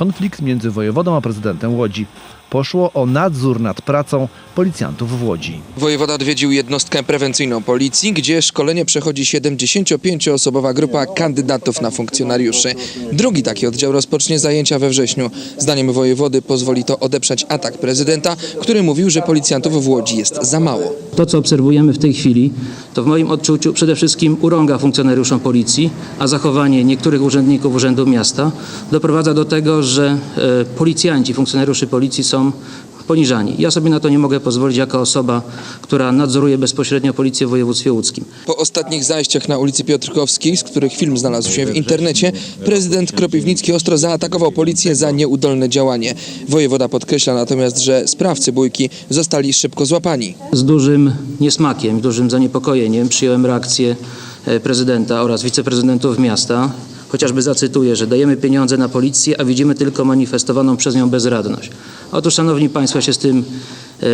konflikt między wojewodą a prezydentem Łodzi. Poszło o nadzór nad pracą policjantów w Łodzi. Wojewoda odwiedził jednostkę prewencyjną policji, gdzie szkolenie przechodzi 75-osobowa grupa kandydatów na funkcjonariuszy. Drugi taki oddział rozpocznie zajęcia we wrześniu. Zdaniem wojewody pozwoli to odeprzeć atak prezydenta, który mówił, że policjantów w Łodzi jest za mało. To, co obserwujemy w tej chwili, to w moim odczuciu przede wszystkim urąga funkcjonariuszom policji, a zachowanie niektórych urzędników Urzędu Miasta doprowadza do tego, że e, policjanci, funkcjonariusze policji są poniżani. Ja sobie na to nie mogę pozwolić jako osoba, która nadzoruje bezpośrednio policję w województwie łódzkim. Po ostatnich zajściach na ulicy Piotrkowskiej, z których film znalazł się w internecie, prezydent Kropiwnicki ostro zaatakował policję za nieudolne działanie. Wojewoda podkreśla natomiast, że sprawcy bójki zostali szybko złapani. Z dużym niesmakiem, dużym zaniepokojeniem przyjąłem reakcję e, prezydenta oraz wiceprezydentów miasta. Chociażby zacytuję, że dajemy pieniądze na policję, a widzimy tylko manifestowaną przez nią bezradność. Otóż, szanowni państwo, się z tym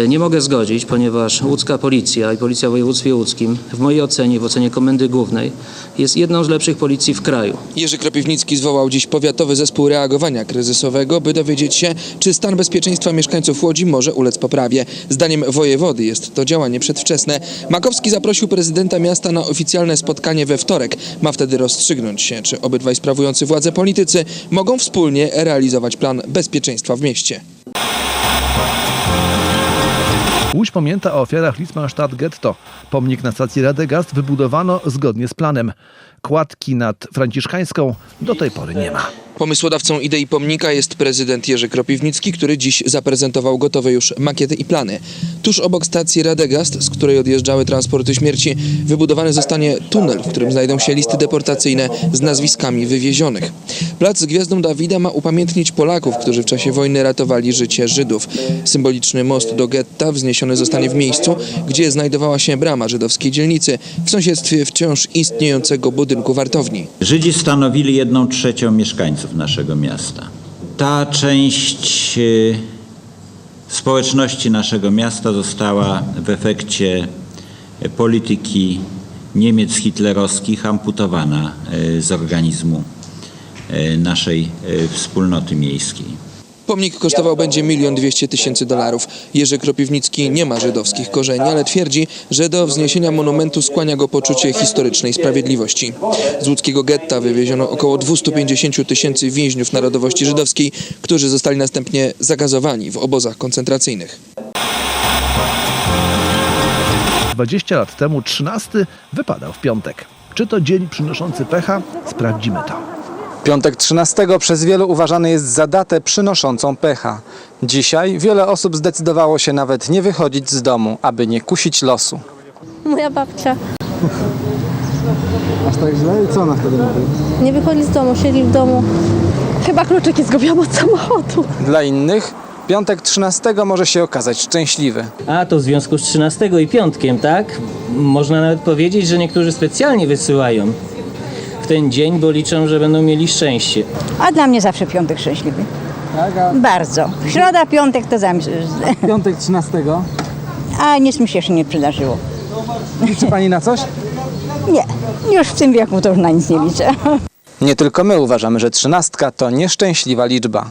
nie mogę zgodzić, ponieważ łódzka policja i policja w województwie łódzkim, w mojej ocenie, w ocenie Komendy Głównej, jest jedną z lepszych policji w kraju. Jerzy Kropiwnicki zwołał dziś powiatowy zespół reagowania kryzysowego, by dowiedzieć się, czy stan bezpieczeństwa mieszkańców Łodzi może ulec poprawie. Zdaniem wojewody jest to działanie przedwczesne. Makowski zaprosił prezydenta miasta na oficjalne spotkanie we wtorek. Ma wtedy rozstrzygnąć się, czy obydwaj sprawujący władzę politycy mogą wspólnie realizować plan bezpieczeństwa w mieście. Łódź pamięta o ofiarach Litzmannstadt Getto. Pomnik na stacji Radegast wybudowano zgodnie z planem. Kładki nad Franciszkańską do tej pory nie ma. Pomysłodawcą idei pomnika jest prezydent Jerzy Kropiwnicki, który dziś zaprezentował gotowe już makiety i plany. Tuż obok stacji Radegast, z której odjeżdżały transporty śmierci, wybudowany zostanie tunel, w którym znajdą się listy deportacyjne z nazwiskami wywiezionych. Plac z Gwiazdą Dawida ma upamiętnić Polaków, którzy w czasie wojny ratowali życie Żydów. Symboliczny most do getta wzniesiony zostanie w miejscu, gdzie znajdowała się brama żydowskiej dzielnicy, w sąsiedztwie wciąż istniejącego budynku wartowni. Żydzi stanowili jedną trzecią mieszkańców naszego miasta. Ta część e, społeczności naszego miasta została w efekcie e, polityki Niemiec hitlerowskich amputowana e, z organizmu naszej wspólnoty miejskiej. Pomnik kosztował będzie milion dwieście tysięcy dolarów. Jerzy Kropiwnicki nie ma żydowskich korzeni, ale twierdzi, że do wzniesienia monumentu skłania go poczucie historycznej sprawiedliwości. Z łódzkiego getta wywieziono około 250 tysięcy więźniów narodowości żydowskiej, którzy zostali następnie zagazowani w obozach koncentracyjnych. 20 lat temu 13 wypadał w piątek. Czy to dzień przynoszący pecha? Sprawdzimy to. Piątek 13 przez wielu uważany jest za datę przynoszącą pecha. Dzisiaj wiele osób zdecydowało się nawet nie wychodzić z domu, aby nie kusić losu. Moja babcia Aż tak źle? I co ona wtedy mówi? nie wychodzi z domu, siedzi w domu. Chyba kluczyki zgubiłam od samochodu. Dla innych piątek 13 może się okazać szczęśliwy. A to w związku z 13 i piątkiem, tak? Można nawet powiedzieć, że niektórzy specjalnie wysyłają w ten dzień, bo liczą, że będą mieli szczęście. A dla mnie zawsze piątek szczęśliwy. Bardzo. Środa, piątek to zawsze. Piątek 13. A nic mi się jeszcze nie przydarzyło. Liczy pani na coś? Nie. Już w tym wieku to już na nic nie liczę. Nie tylko my uważamy, że trzynastka to nieszczęśliwa liczba.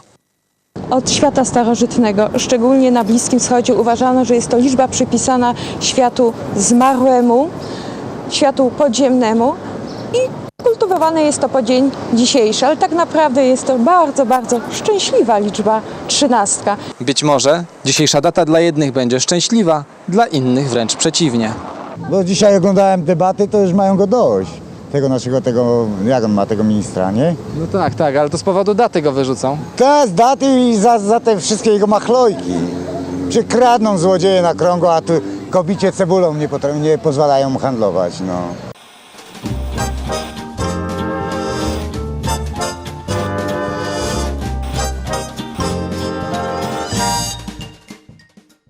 Od świata starożytnego, szczególnie na Bliskim Wschodzie, uważano, że jest to liczba przypisana światu zmarłemu, światu podziemnemu i jest to po dzień dzisiejszy, ale tak naprawdę jest to bardzo, bardzo szczęśliwa liczba trzynastka. Być może dzisiejsza data dla jednych będzie szczęśliwa, dla innych wręcz przeciwnie. Bo dzisiaj oglądałem debaty, to już mają go dość. Tego naszego, tego, jak on ma tego ministra, nie? No tak, tak, ale to z powodu daty go wyrzucą. Te z daty i za, za te wszystkie jego machlojki. Czy kradną złodzieje na krągu, a tu kobicie cebulą nie, potra- nie pozwalają mu handlować, no.